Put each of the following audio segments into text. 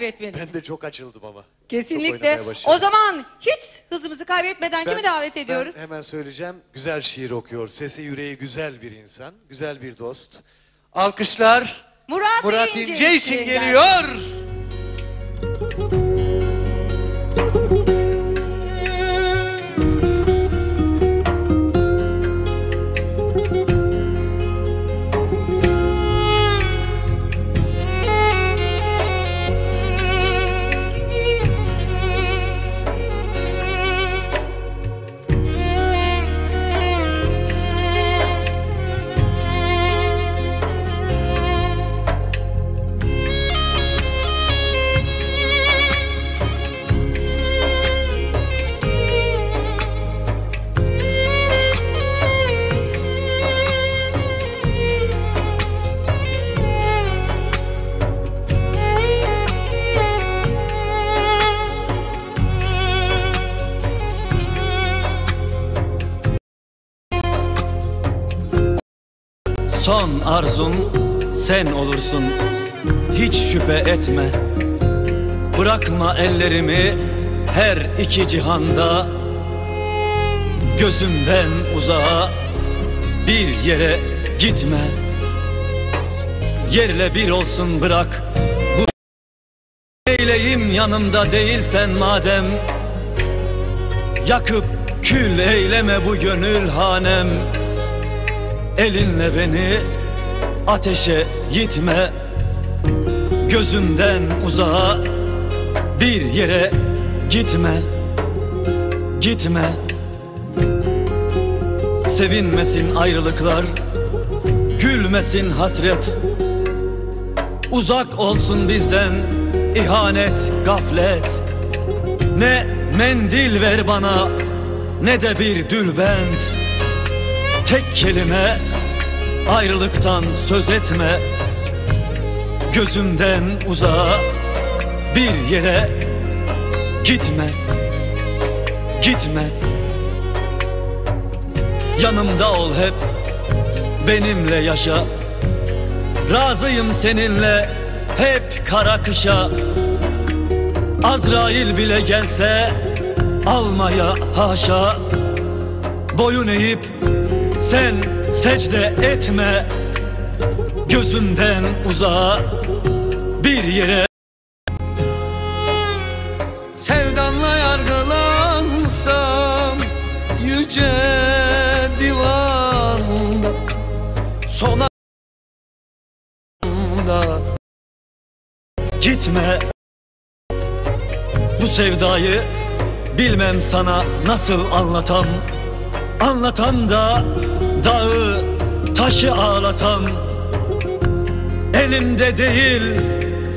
kaybetmeyelim. Ben de çok açıldım ama. Kesinlikle. O zaman hiç hızımızı kaybetmeden kimi davet ediyoruz? Ben hemen söyleyeceğim. Güzel şiir okuyor. Sesi yüreği güzel bir insan. Güzel bir dost. Alkışlar Murat, Murat İnce, İnce için için geliyor. Son arzum sen olursun. Hiç şüphe etme. Bırakma ellerimi her iki cihanda. Gözümden uzağa bir yere gitme. Yerle bir olsun bırak. Bu Eyleyim yanımda değilsen madem. Yakıp kül eyleme bu gönül hanem Elinle beni ateşe gitme Gözümden uzağa bir yere gitme Gitme. Sevinmesin ayrılıklar Gülmesin hasret. Uzak olsun bizden ihanet, gaflet. Ne mendil ver bana ne de bir dülbent Tek kelime ayrılıktan söz etme. Gözümden uzağa bir yere gitme Gitme. Yanımda ol hep benimle yaşa. Razıyım seninle hep kara kışa. Azrail bile gelse almaya haşa. Boyun eğip sen secde etme Gözümden uzağa bir yere. Sevdanla yargılansam yüce divanda Son anda. Gitme Bu sevdayı bilmem sana nasıl anlatam. Anlatam da dağı taşı ağlatam Elimde değil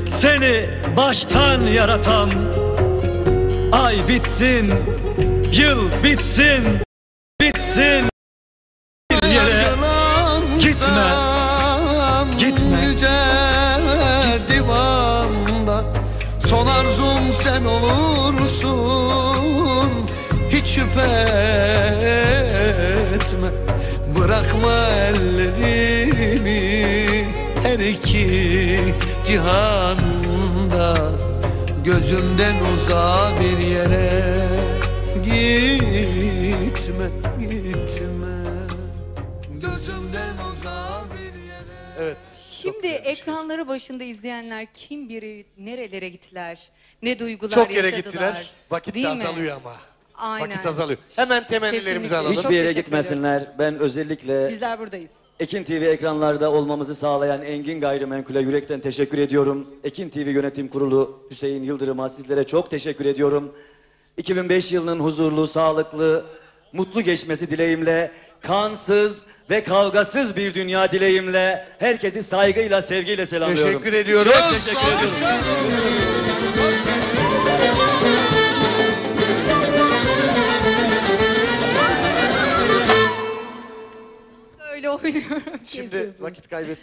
seni baştan yaratam Ay bitsin, yıl bitsin, bitsin. Bir yere Gitme. yüce divanda Son arzum sen olursun. Hiç şüphe etme Bırakma ellerimi her iki cihanda Gözümden uzağa bir yere gitme, gitme Gözümden uzağa bir yere Evet. Şimdi ekranları başında izleyenler kim biri nerelere gittiler? Ne duygular Çok yere yaşadılar? gittiler. Vakit Değil de mi? azalıyor ama. Aynen. Vakit azalıyor. Hemen temennilerimizi Kesinlikle. alalım. Hiçbir yere teşekkür gitmesinler. Ben özellikle Bizler buradayız. Ekin TV ekranlarda olmamızı sağlayan Engin Gayrimenkul'e yürekten teşekkür ediyorum. Ekin TV Yönetim Kurulu Hüseyin Yıldırım'a sizlere çok teşekkür ediyorum. 2005 yılının huzurlu, sağlıklı, mutlu geçmesi dileğimle, kansız ve kavgasız bir dünya dileğimle herkesi saygıyla, sevgiyle selamlıyorum. Teşekkür ediyoruz. Çok teşekkür ediyorum. Şimdi vakit kaybetmeyelim.